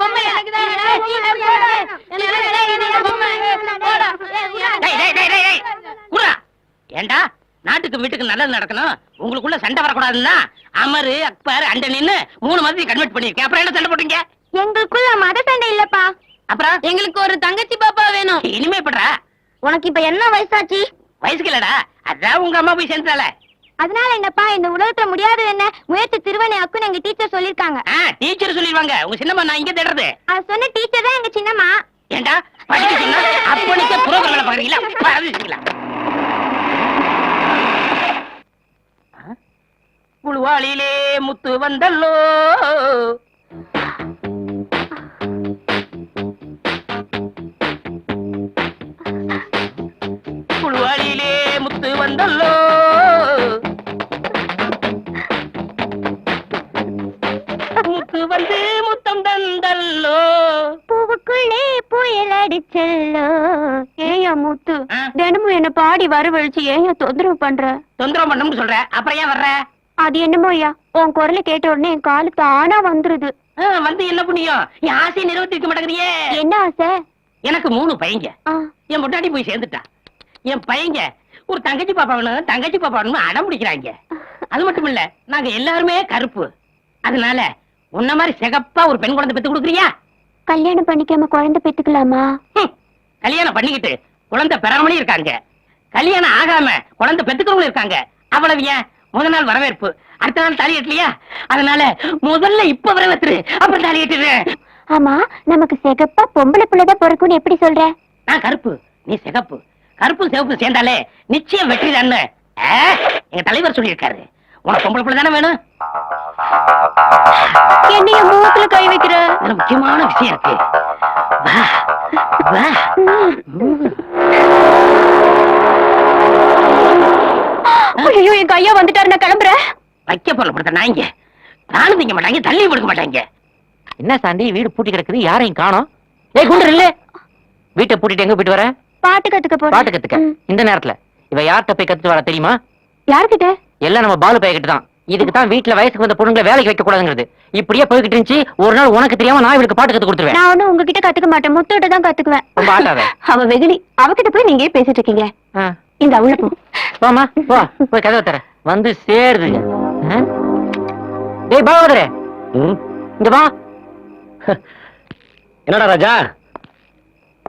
பொம்மை எனக்கு தான். ஏண்டா? நாட்டுக்கு வீட்டுக்கு நல்லது நடக்கணும். உங்களுக்குள்ள சண்டை வரக்கூடாதுன்னா அமரு அக்பர் அண்டனின்னு மூணு மாதிரி கன்வெர்ட் பண்ணிருக்கேன் அப்புறம் என்ன சண்டை போட்டீங்க எங்களுக்குள்ள மத சண்டை இல்லப்பா. அப்புறம்? எங்களுக்கு ஒரு தங்கச்சி பாப்பா வேணும். இனிமே படுறா உனக்கு இப்ப என்ன வயசாச்சு? வயசுக்கு இல்லடா. அதான் உங்க அம்மா போய் சேர்ந்தால அதனால என்னப்பா இந்த உலகத்துல முடியாது என்ன? முயற்சி திருவனை அக்குன்னு எங்க டீச்சர் சொல்லிருக்காங்க. டீச்சர் சொல்லிடுவாங்க உங்க சின்னம்மா நான் இங்க தேடுறது. அது சொன்ன டீச்சர் தான் எங்க சின்னம்மா. ஏண்டா? படிக்க சொன்னா அப்பனிக்க புரோகிராம் வேலை பாக்குறீங்களா பாருங்களா புழுவாளிலே முத்து வந்தல்லோ? புழுவாளிலே முத்து வந்தல்லோ? வரவழிச்சு ஏயா தொந்தரவு பண்ற? தொந்தரவு பண்ணணும்னு சொல்ற. அப்புறம் ஏன் வர்ற? அது என்னமோ ஐயா உன் குரலை கேட்ட உடனே என் காலு தானா வந்துருது. வந்து என்ன புண்ணியம்? என் ஆசையை நிறைவேற்றிக்க மாட்டேங்கிறியே. என்ன ஆசை? எனக்கு மூணு பையங்க. என் முன்னாடி போய் சேர்ந்துட்டா என் பையங்க ஒரு தங்கச்சி பாப்பா வேணும் தங்கச்சி பாப்பா வேணும் அடம் பிடிக்கிறாங்க. அது மட்டும் இல்ல நாங்க எல்லாருமே கருப்பு. அதனால உன்ன மாதிரி சிகப்பா ஒரு பெண் குழந்தை பெத்து கொடுக்குறியா? கல்யாணம் பண்ணிக்காம குழந்தை பெத்துக்கலாமா? கல்யாணம் பண்ணிக்கிட்டு குழந்தை பெறாமலே இருக்காங்க. கல்யாணம் ஆகாம குழந்தை பெத்துக்கிறவங்களும் இருக்காங்க. அவ்வளவு ஏன்? முதல் நாள் வரவேற்பு. அடுத்த நாள் தாலி கட்டலையா? அதனால முதல்ல இப்ப வரவேற்று அப்புறம் தாலி கட்டுறேன் ஆமா நமக்கு சிகப்பா பொம்பளை பிள்ளைதான் பிறக்கும்னு எப்படி சொல்ற? நான் கருப்பு. நீ சிகப்பு. கருப்பு சிவப்பு சேர்ந்தாலே நிச்சயம் வெற்றி தானே எங்க தலைவர் சொல்லியிருக்காரு. உனக்கு பொம்பளை பிள்ளை தானே வேணும்? என்னைய மூக்குல கை வைக்கிற? இதுல முக்கியமான விஷயம் இருக்கு. வா, வா. ஐயோ என் கையா வந்துட்டாரு நான் கிளம்புறேன். வைக்க பொருள் கொடுத்த நாய்ங்க. நானும் திங்க மாட்டாங்க தள்ளி கொடுக்க மாட்டாங்க. என்ன சாண்டி வீடு பூட்டி கிடக்குது யாரையும் காணோம்? டேய் குண்டர் இல்ல. வீட்டை பூட்டிட்டு எங்க போயிட்டு வர? பாட்டு கத்துக்க போறேன். பாட்டு கத்துக்க. இந்த நேரத்துல. இவ யார்கிட்ட போய் கத்துட்டு வர தெரியுமா? யார்கிட்ட? எல்லாம் நம்ம பாலு பையகிட்ட தான். இதுக்கு தான் வீட்டுல வயசுக்கு வந்த பொண்ணுங்களை வேலைக்கு வைக்க கூடாதுங்கிறது. இப்படியே போய்கிட்டு இருந்துச்சு ஒரு நாள் உனக்கு தெரியாம நான் இவளுக்கு பாட்டு கத்து கொடுத்துருவேன். நான் உங்ககிட்ட கத்துக்க மாட்டேன் முத்துகிட்ட தான் கத்துக்குவேன். ரொம்ப ஆட்டாத. அவ வெகுளி அவகிட்ட போய் நீங்க பேசிட்டு இருக்கீங்க? இந்த உள்ள போ போம்மா போ போய் கதவை தர வந்து சேருதுங்க. ஆ? டேய் பாவதரே இங்க வா. என்னடா ராஜா?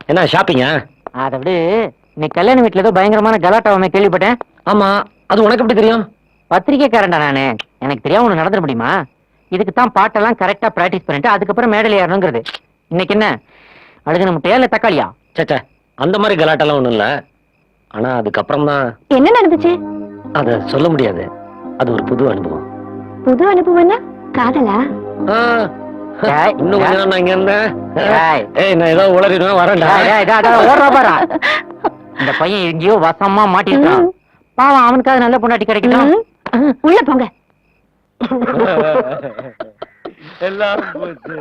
என்ன ஷாப்பிங்கா அதை விடு. நீ கல்யாண வீட்டுல ஏதோ பயங்கரமான கலாட்டாவுமே கேள்விப்பட்டேன். ஆமா அது உனக்கு எப்படி தெரியும்? பத்திரிக்கைக்காரன்டா நானு. எனக்கு தெரியாம ஒண்ணு நடந்துட முடியுமா? இதுக்கு தான் பாட்டெல்லாம் கரெக்டா பிராக்டிஸ் பண்ணிட்டு அதுக்கப்புறம் மேடையில் ஏறணுங்கிறது. இன்னைக்கு என்ன? அழுகுன முட்டையா இல்ல தக்காளியா? சேச்சே அந்த மாதிரி கலாட்டெல்லாம் ஒண்ணும் இல்ல. ஆனா அதுக்கப்புறம் தான் என்ன நடந்துச்சு? அத சொல்ல முடியாது. அது ஒரு புது அனுபவம். புது அனுபவம்னா காதலா? இன்னும் கொஞ்ச நான் இங்க இருந்தேன். ஏய் நான் ஏதோ உளறிடுவேன் வரேன்டா. ஓடுறா பாரா. இந்த பையன் எங்கேயோ வசமா மாட்டிருக்கான். பாவம் அவனுக்காவது நல்ல பொண்டாட்டி கிடைக்கட்டும். ம். உள்ள போங்க. போச்சு.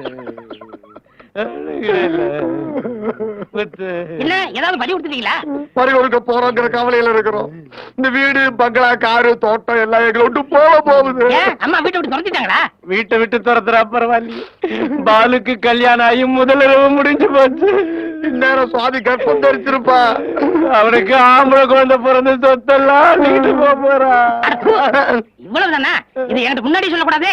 என்ன ஏதாவது படி கொடுத்துட்டீங்களா? பறி கொடுக்க போறோங்கிற கவலையில இருக்கிறோம். இந்த வீடு பங்களா காரு தோட்டம் எல்லாம் எங்களை விட்டு போக போகுது. அம்மா வீட்டை விட்டு துரத்திட்டாங்களா? வீட்டை விட்டு துரத்துற பரவாயில்லையே. பாலுக்கு கல்யாணம் ஆகி முதலிரவு முடிஞ்சு போச்சு. இந்நேரம் சுவாதி கற்பம் தரிச்சிருப்பா அவனுக்கு ஆம்பளை குழந்தை பிறந்த சொத்தெல்லாம் நீட்டு போக போறா. இவ்வளவு தானே இது என்கிட்ட முன்னாடி சொல்லக்கூடாது.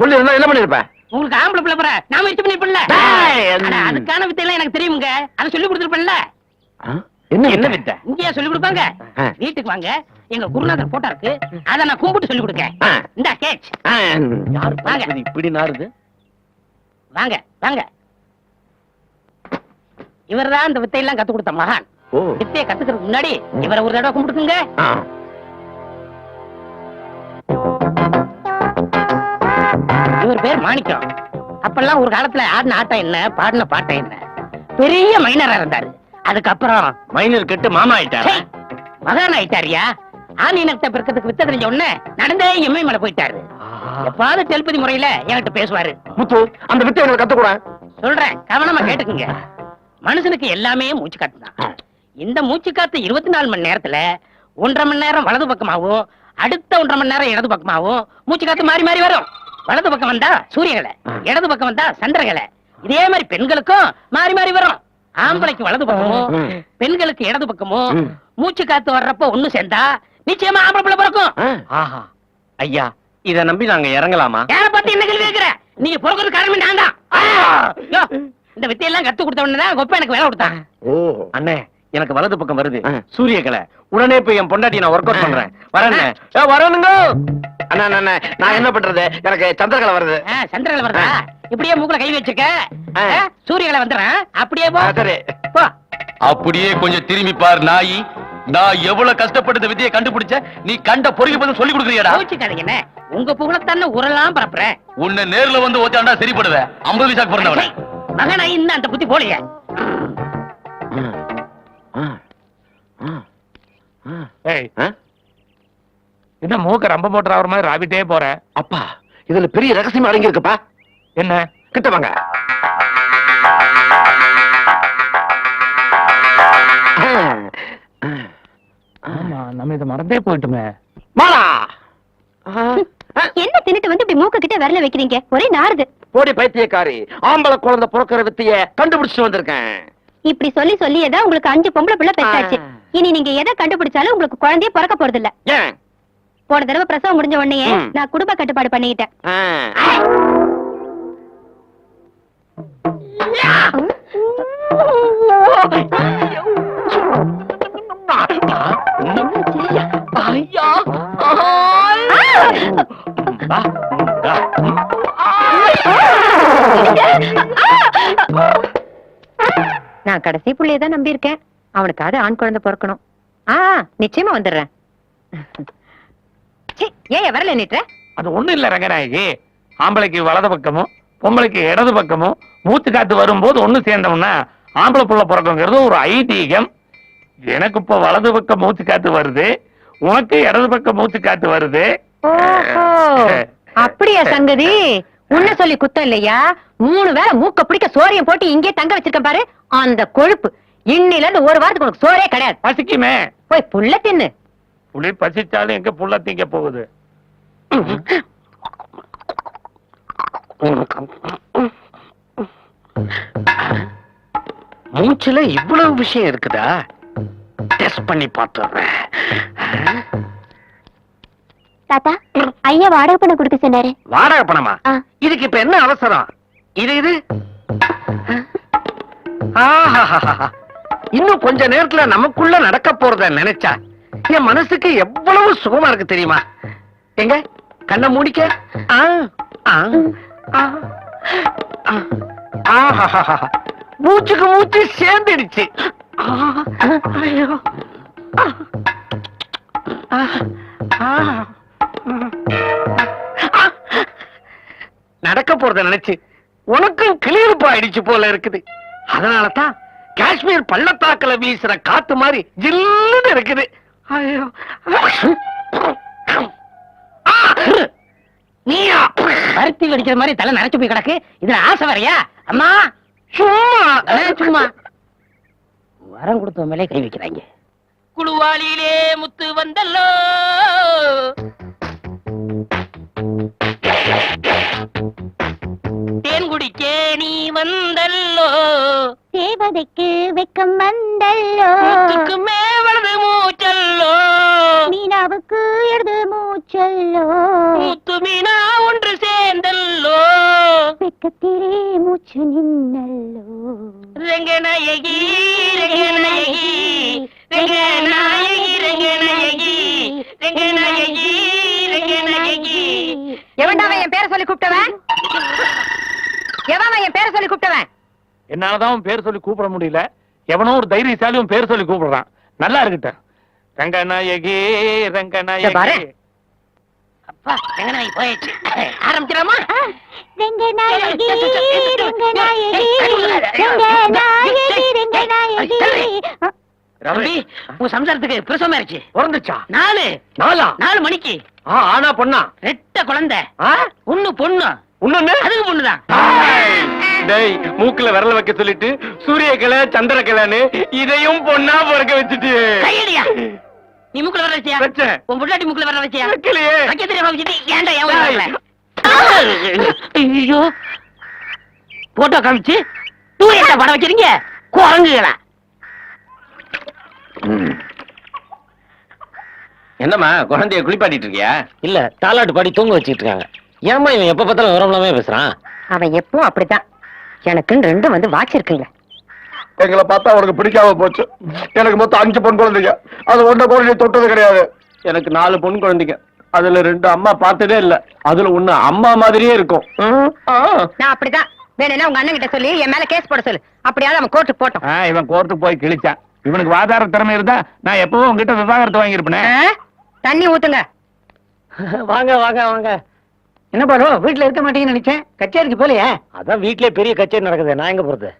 சொல்லி என்ன பண்ணிருப்ப உங்களுக்கு ஆம்பளை பிள்ளை போற. பண்ணிருப்பேன்ல டேய், ஆனா, அதுக்கான வித்தையெல்லாம் எனக்கு தெரியுங்க அதை சொல்லி கொடுத்துருப்பேன்ல. என்ன என்ன வித்த? இங்கேயா சொல்லி கொடுப்பாங்க. வீட்டுக்கு வாங்க. எங்க குருநாதர் போட்டோ இருக்கு. அதை நான் கும்பிட்டு சொல்லி கொடுக்கேன். ஆ. இந்த கேட்ச் யாரு வாங்க. இப்படி நாருது வாங்க வாங்க. இவர்தான் இந்த வித்தையெல்லாம் கத்து கொடுத்த மகான். வித்தையை கத்துக்கிறதுக்கு முன்னாடி இவரை ஒரு தடவை கும்பிட்டுக்குங்க. மாணிக்கம். அப்பெல்லாம் ஒரு காலத்துல ஆடின ஆட்டம் என்ன பாடின பாட்டம் என்ன? பெரிய மைனரா இருந்தாரு. அதுக்கப்புறம் மைனர் கெட்டு மாமா ஆயிட்டாரா? மகான் ஆயிட்டாரியா? ஆண் இனத்தை பெருக்கிறதுக்கு வித்த தெரிஞ்ச உடனே நடந்தே எம்மை மேல போயிட்டாரு. எப்பாவது தெல்பதி முறையில என்கிட்ட பேசுவாரு. முத்து அந்த வித்தை எனக்கு கத்துக்கூட. சொல்றேன் கவனமா கேட்டுக்குங்க. மனுஷனுக்கு எல்லாமே மூச்சு காத்து தான் இந்த மூச்சு காத்து இருபத்தி நாலு மணி நேரத்துல ஒன்றரை மணி நேரம் வலது பக்கமாவும் அடுத்த ஒன்றரை மணி நேரம் இடது பக்கமாவும் மூச்சு காத்து மாறி மாறி வரும். வலது பக்கம் வந்தா சூரியகலை இடது பக்கம் வந்தா சந்திரகலை இதே மாதிரி பெண்களுக்கும் மாறி மாறி வரும். ஆம்பளைக்கு வலது பக்கமும். பெண்களுக்கு இடது பக்கமும். மூச்சு காத்து வர்றப்ப ஒண்ணு சேர்ந்தா நிச்சயமா ஆம்பளை பிள்ளை பிறக்கும். ஆஹா. ஐயா இத நம்பி நாங்க இறங்கலாமா? யார பத்தி என்ன கேள்வி கேக்குற? நீங்க பிறக்கிறது காரணமே நான் தான் இந்த வித்தையெல்லாம் கத்து கொடுத்த உடனே கொப்ப எனக்கு வேலை கொடுத்தான். ஓ. அண்ணே எனக்கு வலது பக்கம் வருது. சூரியகலை. உடனே போய் என் பொண்டாட்டி நான் ஒர்க் அவுட் பண்றேன். வரேன் வரணுங்க. அண்ணா அண்ணா நான் என்ன பண்றது? எனக்கு சந்திரகலை வருது. சந்திரகலை வருதா? இப்படியே மூக்குல கை வச்சிருக்க சூரியகலை வந்துடுறேன். அப்படியே போ. சரி. போ. அப்படியே கொஞ்சம் திரும்பி பார் நாயி. நான் எவ்வளவு கஷ்டப்பட்டு இந்த விதியை கண்டுபிடிச்ச? நீ கண்ட பொறுக்கி பதில் சொல்லி கொடுக்குறியாடா. என்ன? உங்க புகழத்தான உரலாம் பரப்புறேன். உன்னை நேர்ல வந்து ஓச்சாண்டா சரிப்படுவ ஐம்பது பைசாக்கு பிறந்தவன மகனாய் இன்னும் அந்த புத்தி போலையே. ஏய் என்ன மூக்க ரம்ப மோட்டர் ஆகிற மாதிரி ராபிட்டே போற? அப்பா இதுல பெரிய ரகசியம் அடங்கி இருக்குப்பா என்ன? கிட்ட வாங்க. ஆமா நம்ம இதை மறந்தே போயிட்டுமே. மாலா! என்ன தின்னுட்டு வந்து இப்படி மூக்கு கிட்ட விரல வைக்கிறீங்க? ஒரே நாறுது. போடி பைத்தியக்காரி ஆம்பளை குழந்தை பிறக்கிற வித்தைய கண்டுபிடிச்சிட்டு வந்திருக்கேன். இப்படி சொல்லி சொல்லி ஏதா உங்களுக்கு அஞ்சு பொம்பளை பிள்ளை பெற்றாச்சு. இனி நீங்க எதை கண்டுபிடிச்சாலும் உங்களுக்கு குழந்தைய பிறக்க போறது இல்ல போன தடவை பிரசவம் முடிஞ்ச உடனே. நான் குடும்ப கட்டுப்பாடு பண்ணிக்கிட்டேன். நான் கடைசி புள்ளைய தான் நம்பி இருக்கேன் அவனுக்காவது ஆண் குழந்தை பிறக்கணும். ஆ நிச்சயமா வந்துடுறேன். ஏன் வரல நீட்டுற? அது ஒண்ணும் இல்ல ரங்கநாயகி. ஆம்பளைக்கு வலது பக்கமும் பொம்பளைக்கு இடது பக்கமும் மூச்சு காத்து வரும்போது ஒண்ணு சேர்ந்தோம்னா ஆம்பளை புள்ள பிறக்குங்கிறது ஒரு ஐதீகம். எனக்கு இப்ப வலது பக்கம் மூச்சு காத்து வருது உனக்கு இடது பக்கம் மூச்சு காத்து வருது. அப்படியா சங்கதி? உன்ன சொல்லி குத்தம் இல்லையா? மூணு வேளை மூக்க பிடிக்க சோறையும் போட்டு இங்கே தங்க வச்சிருக்கேன் பாரு. அந்த கொழுப்பு. இன்னில இருந்து ஒரு வாரத்துக்கு உனக்கு சோறே கிடையாது. பசிக்குமே. போய் புள்ள தின்னு. புளி பசிச்சாலும் எங்க புள்ள திங்க போகுது? மூச்சுல இவ்வளவு விஷயம் இருக்குதா? டெஸ்ட் பண்ணி பார்த்துடுறேன். தாத்தா ஐயா வாடகை பணம் கொடுக்க சொன்னாரு. வாடகை பணமா. இதுக்கு இப்ப என்ன அவசரம்? இது இது. ஆஹாஹாஹா. இன்னும் கொஞ்ச நேரத்துல நமக்குள்ள நடக்க போறத நினைச்சா என் மனசுக்கு எவ்வளவு சுகமா இருக்கு தெரியுமா? எங்க? கண்ணை மூடிக்க? மூச்சுக்கு மூச்சு சேர்ந்துடுச்சு. நடக்க போறத நினைச்சு உனக்கும் கிளியிருப்பு ஆயிடுச்சு போல இருக்குது. அதனாலதான் காஷ்மீர் பள்ளத்தாக்கல வீசுற காத்து மாதிரி ஜில்லுன்னு இருக்குது. நீயா? பருத்தி வெடிக்கிற மாதிரி தலை நினைச்சு போய் கிடக்கு. இதுல ஆசை வரையா? அம்மா! சும்மா. சும்மா. வரம் கொடுத்த மேலே கை வைக்கிறாங்க. குழுவாளியிலே முத்து வந்தல்லோ. தேன் குடிக்கே நீ வந்தல்லோ. வந்தல்லோ முத்துக்கு மேவளது மூச்சல்லோ. மீனாவுக்கு எழுது மூச்சல்லோ. முத்து மீனா ஒன்று சேர்ந்தல்லோ. வெக்கத்திலே மூச்சு நின்னல்லோ. ரங்கநாயகி ரங்கநாயகி ரங்கநாயகி ரங்கநாயகி ரங்கநாயகி ரங்கநாயகி. எவன்டாவன் என் பேரை சொல்லி கூப்பிட்டவன்? எவன் என் பேரை சொல்லி கூப்பிட்டவன்? என்னாலதான் உன் பேர் சொல்லி கூப்பிட முடியல எவனோ ஒரு தைரியசாலி உன் பேர் சொல்லி கூப்பிடுறான் நல்லா இருக்கட்டும் ரங்கநாயகி. ரங்கநாயகி அப்பா ரங்கநாயகி போயிடுச்சு ஆரம்பிக்கலாமா ரங்கநாயகி ரங்கநாயகி ரங்கநாயகி ரங்கநாயகி ரவி உன் சம்சாரத்துக்கு பிரசவம் ஆயிடுச்சு பிறந்துச்சா நாலு நாளா நாலு மணிக்கு ஆனா பொண்ணா ரெட்ட குழந்தை ஆ? ஒண்ணு பொண்ணு இன்னொன்னு அதுக்கு பொண்ணுதான் டேய் மூக்குல விரல வைக்க சொல்லிட்டு சூரியகிளை சந்திரகிளைன்னு இதையும் பொண்ணா பிறக்க வச்சுட்டு. கையடியா? நீ மூக்குல வர வச்சியா? வச்சேன். உன் புள்ளாட்டி மூக்குல வர வச்சியா? வைக்கலையே. வைக்க தெரியாம வச்சுட்டு ஏன்டா ஏன் ஐயோ. போட்டோ காமிச்சு தூயத்தை படம் வைக்கிறீங்க? குரங்குகளா. என்னம்மா குழந்தைய குளிப்பாட்டிட்டு இருக்கியா? இல்ல தாலாட்டு பாடி தூங்க வச்சுட்டு இருக்காங்க. ஏமா இவன் எப்ப பார்த்தாலும் விவரம்லாமே பேசுறான்? அவன் எப்பவும் அப்படித்தான். எனக்குன்னு ரெண்டும் வந்து வாச்சிருக்குங்க எங்களை பார்த்தா உனக்கு பிடிக்காம போச்சு. எனக்கு மொத்தம் அஞ்சு பொன் குழந்தைங்க. அது ஒன்றை குழந்தைய தொட்டது கிடையாது. எனக்கு நாலு பொன் குழந்தைங்க. அதுல ரெண்டு அம்மா பார்த்ததே இல்ல. அதுல ஒண்ணு அம்மா மாதிரியே இருக்கும். நான் அப்படிதான். வேணும்னா உங்க அண்ணன் கிட்ட சொல்லி என் மேல கேஸ் போட சொல்லு. அப்படியாவது அவன் கோர்ட்டுக்கு போட்டோம். இவன் கோர்ட்டுக்கு போய் கிழிச்சான். இவனுக்கு வாதார திறமை இருந்தா நான் எப்பவும் உங்ககிட்ட விவாகரத்து வாங்கியிருப்பேனே? தண்ணி ஊத்துங்க. வாங்க வாங்க வாங்க. என்ன பாரு வீட்டுல இருக்க மாட்டீங்கன்னு நினைச்சேன். கச்சேரிக்கு போலையே? அதான் வீட்லயே பெரிய கச்சேரி நடக்குது நான் எங்க போறது?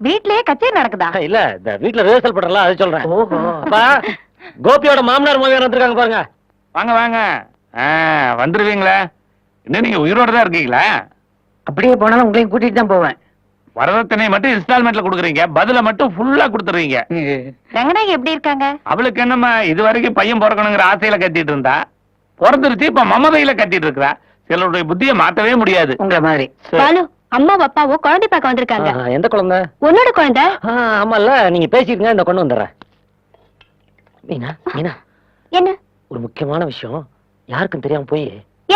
வீட்லயே கச்சேரி நடக்குதா? இல்ல இந்த வீட்ல ரிஹர்சல் பண்றல அது சொல்றேன். ஓஹோ. அப்பா கோபியோட மாமனார் மாமியார் வந்திருக்காங்க பாருங்க. வாங்க வாங்க. வந்துருவீங்களா. இன்னும் நீங்க உயிரோட தான் இருக்கீங்களா? அப்படியே போனாலும் உங்களையும் கூட்டிட்டு தான் போவேன். வரதட்சணை மட்டும் இன்ஸ்டால்மெண்ட்ல கொடுக்குறீங்க. பதில மட்டும் ஃபுல்லா கொடுத்துறீங்க ரங்கநாயகி எப்படி இருக்காங்க? அவளுக்கு என்னம்மா இது வரைக்கும் பையன் பிறக்கணுங்கிற ஆசையில கத்திட்டு இருந்தா? பிறந்துருச்சு இப்ப மமதையில கத்திட்டு இருக்கா சிலருடைய புத்தியை மாத்தவே முடியாது. உங்களை மாதிரி. பாலு அம்மா அப்பாவும் குழந்தை பார்க்க வந்திருக்காங்க. எந்த குழந்தை? உன்னோட குழந்தை. ஆ, ஆமால்ல நீங்க பேசிருங்க இந்த கொண்டு வந்துடுறேன். மீனா மீனா. என்ன? ஒரு முக்கியமான விஷயம். யாருக்கும் தெரியாம போய்.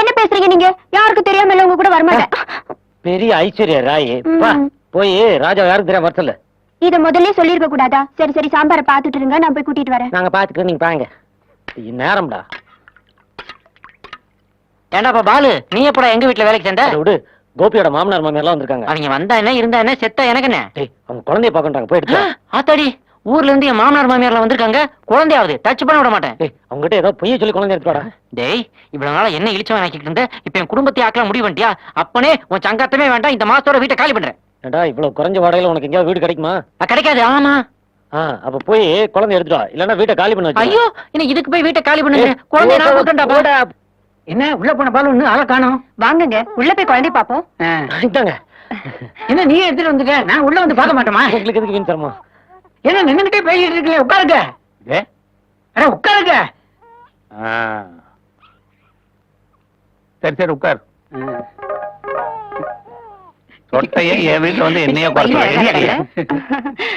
என்ன பேசுறீங்க நீங்க? யாருக்கு தெரியாம இல்ல உங்க கூட வரமாட்டேன் பெரிய ஐஸ்வர்யா ராய். போய் ராஜா யாருக்கு தெரியாம வர சொல்லு. இத முதல்ல சொல்லிருக்க கூடாதா? சரி சரி சாம்பாரை பாத்துட்டு இருங்க நான் போய் கூட்டிட்டு வரேன். நாங்க பாத்துக்கிறோம் நீங்க பாருங்க. இது நேரம்டா. ஏண்டாப்பா பாலு? நீ எப்படா எங்க வீட்டுல வேலைக்கு சேர்ந்த? அதை விடு. கோபியோட மாமனார் மாமியார் எல்லாம் வந்திருக்காங்க. அவங்க வந்தா என்ன இருந்தா என்ன செத்தா எனக்கு என்ன? டேய் அவங்க குழந்தைய பாக்கண்டாங்க போய் எடுத்து வா. ஆத்தாடி. ஊர்ல இருந்து என் மாமனார் மாமியார்லாம் வந்திருக்காங்க. குழந்தையாவது. டச் பண்ண விட மாட்டேன். டேய் அவங்க கிட்ட ஏதோ பொய்ய சொல்லி குழந்தை எடுத்து வாடா. டேய் இவ்வளவு நாளா என்ன இழிச்சவன் ஆக்கிட்டு இருந்த? இப்ப என் குடும்பத்தை ஆக்கலாம் முடிவு பண்ணிட்டியா? அப்பனே உன் சங்காத்தமே வேண்டாம். இந்த மாசத்தோட வீட்டை காலி பண்றேன். ஏண்டா இவ்வளவு குறைஞ்ச வாடகையில உனக்கு எங்கேயாவது வீடு கிடைக்குமா? அஹ், கிடைக்காது. ஆமா. ஆ அப்ப போய் குழந்தை எடுத்துட்டு வா. இல்லன்னா வீட்டை காலி பண்ண ஐயோ இன்னும் இதுக்கு போய் வீட்டை காலி பண்ணுங்க. ஏய், குழந்தைய நான் போடா, கூட்டண்டா போடா. என்ன உள்ள போன பாலு ஒண்ணு ஆளை காணோம்? வாங்குங்க உள்ள போய் குழந்தை பாப்போம் என்ன நீ எடுத்துட்டு வந்துட்ட நான் உள்ள வந்து பார்க்க மாட்டோமா? உங்களுக்கு எதுக்கு வீண் தரமா என்ன நின்னுகிட்டே பேசிட்டு இருக்கீங்க உட்காருங்க. ஏ? அட உட்காருங்க. ஆ. சரி சரி உட்கார். சொட்டையே என் வீட்டுல வந்து என்னைய குறைச்சு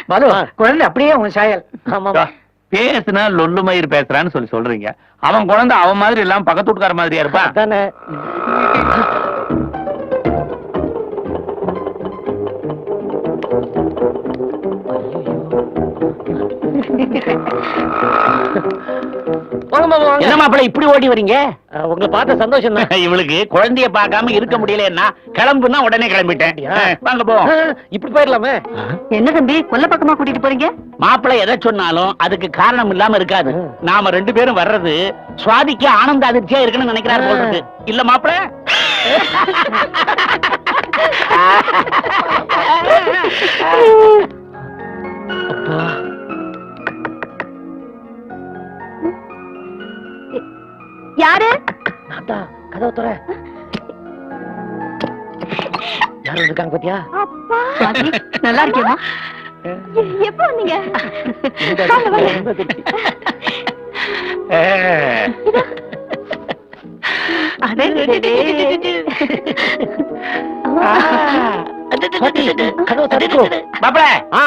பாலு குழந்தை அப்படியே உன் சாயல். ஆமா பேசுனா லொல்லு மயிர் பேசுறான்னு சொல்லி சொல்றீங்க. அவன் குழந்தை அவன் மாதிரி இல்லாம பக்கத்து வீட்டுக்கார மாதிரியா இருப்பான் வாங்க என்ன மாப்பிள இப்படி ஓடி வரீங்க? உங்களை பார்த்த சந்தோஷம் தான் இவளுக்கு குழந்தைய பார்க்காம இருக்க முடியலன்னா கிளம்புனா உடனே கிளம்பிட்டேன். வாங்க போ. இப்படி போயிடலாமே. என்ன தம்பி கொல்ல பக்கமா கூட்டிட்டு போறீங்க? மாப்பிள்ளை எதை சொன்னாலும் அதுக்கு காரணம் இல்லாம இருக்காது. நாம ரெண்டு பேரும் வர்றது சுவாதிக்கு ஆனந்த அதிர்ச்சியா இருக்குன்னு நினைக்கிறாரு போல இருக்கு. இல்ல மாப்பிள? யாரு நான்தா கதவு துற. யாரும் இருக்காங்க பாத்தியா? அப்பா. நல்லா இருக்கியம்மா? எப்போ வந்தீங்க? வாங்க, வாங்க. பாட்டி, கதவை திறக்கோ. மாப்பிள ஆ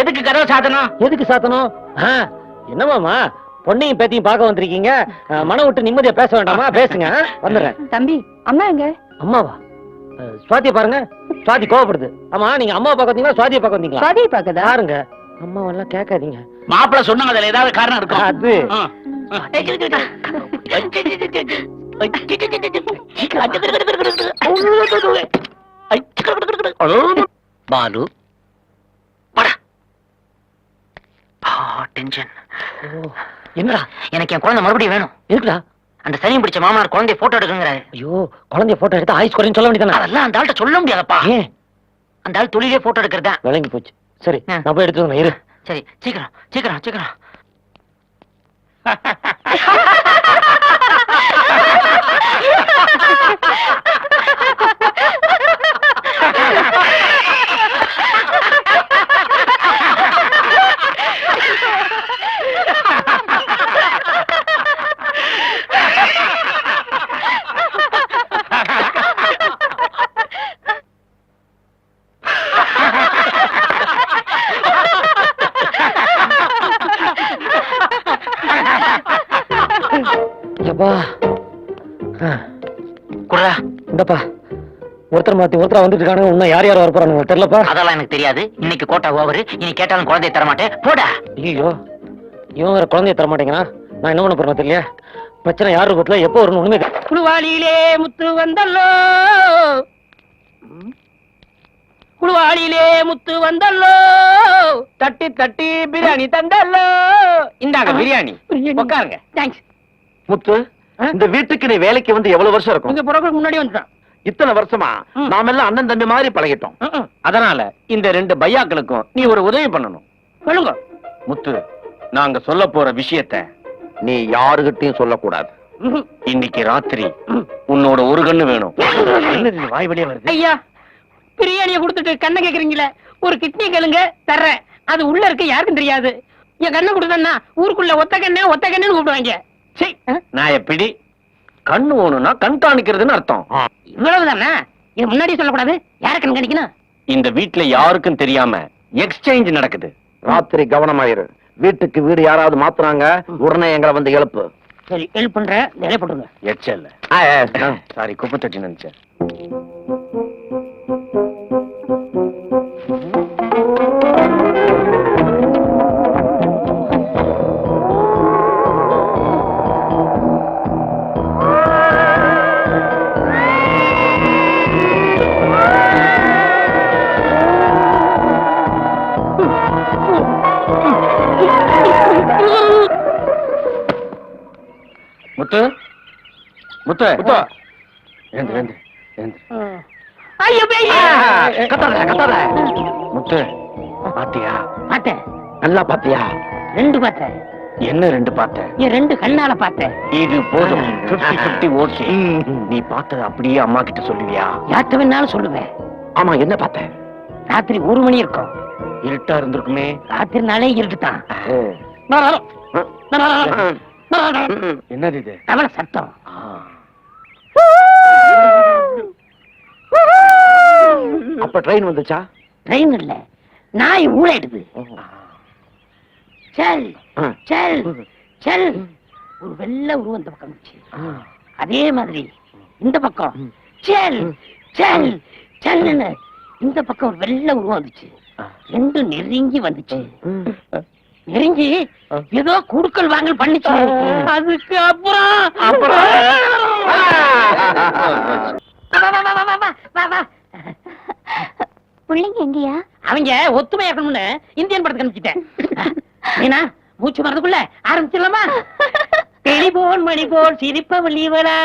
எதுக்கு கதவு சாத்தணும்? எதுக்கு சாத்தணும்? ஆ, என்னமாமா பொண்ணையும் பேத்தையும் பார்க்க வந்திருக்கீங்க. மனம் விட்டு நிம்மதியா பேச வேண்டாமா? பேசுங்க? வந்துடுறேன். தம்பி அம்மா எங்க? அம்மாவா? சுவாதியை பாருங்க. சுவாதி கோவப்படுது. ஆமா நீங்க அம்மாவை பார்க்க வந்தீங்களா? சுவாதியை பார்க்க வந்தீங்களா? சுவாதியை பாக்குதா பாருங்க. அம்மாவெல்லாம் கேட்காதீங்க. மாப்பிள சொன்னாங்க அதுல ஏதாவது காரணம் இருக்கும் அது. பாலு. டென்ஷன். ஓ, என்னடா? எனக்கு என் குழந்தை மறுபடியும் வேணும். இருக்குடா அந்த சனி பிடிச்ச மாமனார் குழந்தைய போட்டோ எடுக்குங்கிறாரு. ஐயோ குழந்தைய போட்டோ எடுத்து ஆயுஸ் குறையும் சொல்ல வேண்டியதானே அதெல்லாம் அந்த ஆள்கிட்ட சொல்ல முடியாதப்பா. அந்த ஆள் தொழிலே போட்டோ எடுக்கிறதா? விளங்கி போச்சு. சரி நான் போய் எடுத்து இரு. சரி சீக்கிரம் சீக்கிரம் சீக்கிரம். அப்பா குடுறா இந்தப்பா. ஒருத்தர் மாத்தி ஒருத்தர் வந்துட்டு இருக்கானுங்க. இன்னும் யார் யார் வர போறானுங்க தெரியலப்பா. அதெல்லாம் எனக்கு தெரியாது. இன்னைக்கு கோட்டா ஓவர் இனி கேட்டாலும் குழந்தைய தர மாட்டேன் போடா. ஐயோ இவன் வேற குழந்தைய தர மாட்டேங்கிறான் நான் என்ன பண்ண போறேன் தெரியல பிரச்சனை யாரு பத்தில எப்போ ஒண்ணுமே தெரியல. குழுவாளியிலே முத்து வந்தல்லோ. குழுவாளியிலே முத்து வந்தல்லோ. தட்டி தட்டி பிரியாணி தந்தல்லோ. இந்தாங்க பிரியாணி. உட்காருங்க தேங்க்ஸ் முத்து இந்த வீட்டுக்கு நீ வேலைக்கு வந்து எவ்வளவு வருஷம் இருக்கும்? உங்க புறக்கு முன்னாடி வந்துட்டான். இத்தனை வருஷமா. நாம எல்லாம் அண்ணன் தம்பி மாதிரி பழகிட்டோம். அதனால இந்த ரெண்டு பையாக்களுக்கும் நீ ஒரு உதவி பண்ணணும். சொல்லுங்க. முத்து நாங்க சொல்ல போற விஷயத்த நீ யாருகிட்டயும் சொல்லக்கூடாது. இன்னைக்கு ராத்திரி உன்னோட ஒரு கண்ணு வேணும். வாய் வழியா வருது. ஐயா பிரியாணிய கொடுத்துட்டு கண்ணை கேக்குறீங்களே? ஒரு கிட்னி கேளுங்க தர்றேன். அது உள்ள இருக்க யாருக்கும் தெரியாது. என் கண்ணை கொடுத்தேன்னா ஊருக்குள்ள ஒத்த கண்ணே ஒத்த கண்ணுன்னு கூப்பிடுவாங்க. நான் எப்படி? கண்ணு வேணும்னா கண்காணிக்கிறதுன்னு அர்த்தம். இவ்வளவுதானே? இது முன்னாடி சொல்லக்கூடாது. யார கண்காணிக்கணும் இந்த வீட்ல யாருக்கும் தெரியாம எக்ஸ்சேஞ்ச் நடக்குது. ராத்திரி கவனமாயிரு. வீட்டுக்கு வீடு யாராவது மாத்துறாங்க உடனே எங்களை வந்து எழுப்பு. சரி ஹெல்ப் பண்றேன் நிறைய போட்டுங்க எச்சல்ல சாரி குப்பை தொட்டி நினைச்சேன். முத்து முத்து ஏந்து ஏந்து ஏந்து. ஐயோ பேய் கத்தாத கத்தாத முத்து பாத்தியா? பார்த்தேன். நல்லா பாத்தியா? ரெண்டு பார்த்தேன். என்ன ரெண்டு பார்த்த? ரெண்டு கண்ணால பார்த்தேன். இது போதும். 50 50 ஓகே நீ பார்த்தத அப்படியே அம்மா கிட்ட சொல்லுவியா? யார்கிட்ட வேணாலும் சொல்லுவேன். ஆமா என்ன பார்த்த? ராத்திரி ஒரு மணி இருக்கும். இருட்டா இருந்திருக்குமே. ராத்திரி நாளே இருட்டுதான் ஓ. தவள என்னது இது? சத்தம். அப்ப ட்ரெயின் வந்துச்சா? ட்ரெயின் இல்ல. நாய் ஊழையிடுது செல். செல் செல். ஒரு வெள்ளை உருவம் இந்த பக்கம் அதே மாதிரி இந்த பக்கம். செல் செல் செல்லுன்னு இந்த பக்கம் ஒரு வெள்ளை உருவம் வந்துச்சு. ரெண்டும் நெருங்கி வந்துச்சு. நெருங்கி ஏதோ குடுக்கல் வாங்கல் பண்ணுச்சு. அதுக்கு அப்புறம். அப்புறம்? பிள்ளைங்க எங்கயா? அவங்க ஒத்துமையாக்கணும்னு இந்தியன் படத்துக்கு அனுப்பிச்சிட்டேன். ஏன்னா மூச்சு வரதுக்குள்ள ஆரம்பிச்சிடலாமா? டெலிபோன் மணி போல் சிரிப்பவள் இவளா.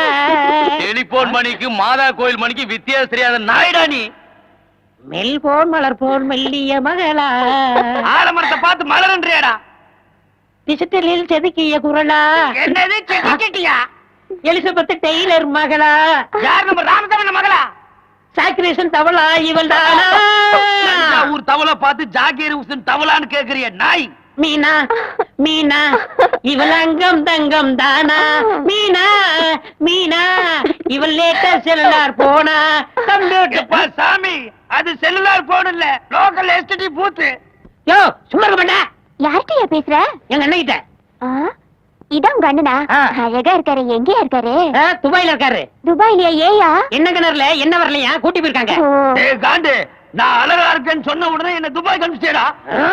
டெலிபோன் மணிக்கு மாதா கோயில் மணிக்கு வித்தியாசம் தெரியாத நாயிடா நீ மெல் போல் மலர் போல் மெல்லிய மகளா. ஆலமரத்தை பார்த்து மலரன்றியாடா டிஜிட்டலில் செதுக்கிய குரலா. என்னது செட்டியா எலிசபெத் டெய்லர் மகளா. யார் நம்ம ராமதமன் மகளா? சாக்ரேஷன் தவளா இவள் தானா? ஊர் தவளை பார்த்து ஜாகீர் உசன் தவளான்னு கேக்குறிய நாய்? மீனா மீனா இவள் அங்கம் தங்கம் தானா? மீனா மீனா இவள் லேட்டர் செல்லார் போனா? கம்ப்யூட்டர் சாமி. அது செல்லுலார் போன் இல்ல. லோக்கல் எஸ்டிடி பூத்து யோ சும்மா இருக்க மாட்டா. யார்கிட்டயா பேசுற? எங்க அண்ணகிட்ட. ஆ, இதான் உங்க அண்ணனா. அழகா இருக்காரு எங்கேயா இருக்காரு? துபாயில இருக்காரு. துபாய்லயா ஏயா? என்ன கிணறுல? என்ன வரலையா? கூட்டி போயிருக்காங்க. ஏய் காண்டு நான் அழகா இருக்கேன்னு சொன்ன உடனே என்ன துபாய் கமிச்சேடா ஆ,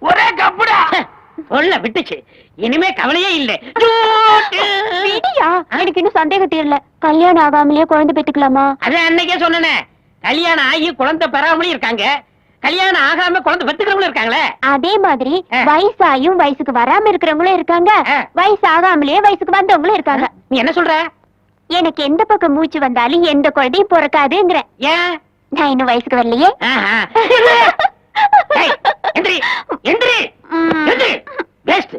ஒரே கப்புடா. சொல்ல விட்டுச்சு. இனிமே கவலையே இல்ல. எனக்கு இன்னும் சந்தேகம் தீரல கல்யாணம் ஆகாமலேயே குழந்தை பெத்துக்கலாமா அது அன்னைக்கே சொன்னனே. கல்யாணம் ஆகி குழந்தை பெறாமலும் இருக்காங்க. கல்யாணம் ஆகாம குழந்தை பெத்துக்கிறவங்களும் இருக்காங்களே. அதே மாதிரி. வயசாயும் வயசுக்கு வராம இருக்கிறவங்களும் இருக்காங்க. வயசு ஆகாமலேயே வயசுக்கு வந்தவங்களும் இருக்காங்க. நீ என்ன சொல்ற? எனக்கு எந்த பக்கம் மூச்சு வந்தாலும் எந்த குழந்தையும் பிறக்காதுங்கிற. ஏன் நான் இன்னும் வயசுக்கு வரலையே. எந்திரி எந்திரி. எந்திரி. வேஸ்ட்.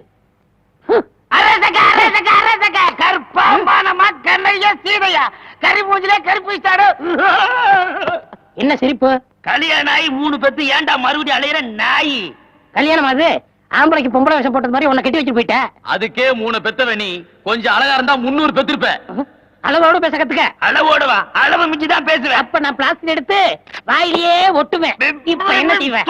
அரசக அரசக அரசக கற்பமானமா கண்ணைய சீதையா. கறி மூஞ்சில கருப்பு சாடு என்ன சிரிப்பு? கல்யாணம் ஆகி மூணு பேத்து ஏன்டா மறுபடியும் அலையிற நாய்? கல்யாணம் அது ஆம்பளைக்கு பொம்பளை வேஷம் போட்டது மாதிரி உன்னை கட்டி வச்சு போயிட்ட. அதுக்கே மூணு பெத்தவ நீ. கொஞ்சம் அழகா இருந்தா முன்னூறு பெத்திருப்ப. அளவோட பேச கத்துக்க. அளவோடுவா அளவு மிஞ்சி தான் பேசுவேன். அப்ப நான் பிளாஸ்டிக் எடுத்து வாயிலேயே ஒட்டுவேன். இப்ப என்ன செய்வேன்!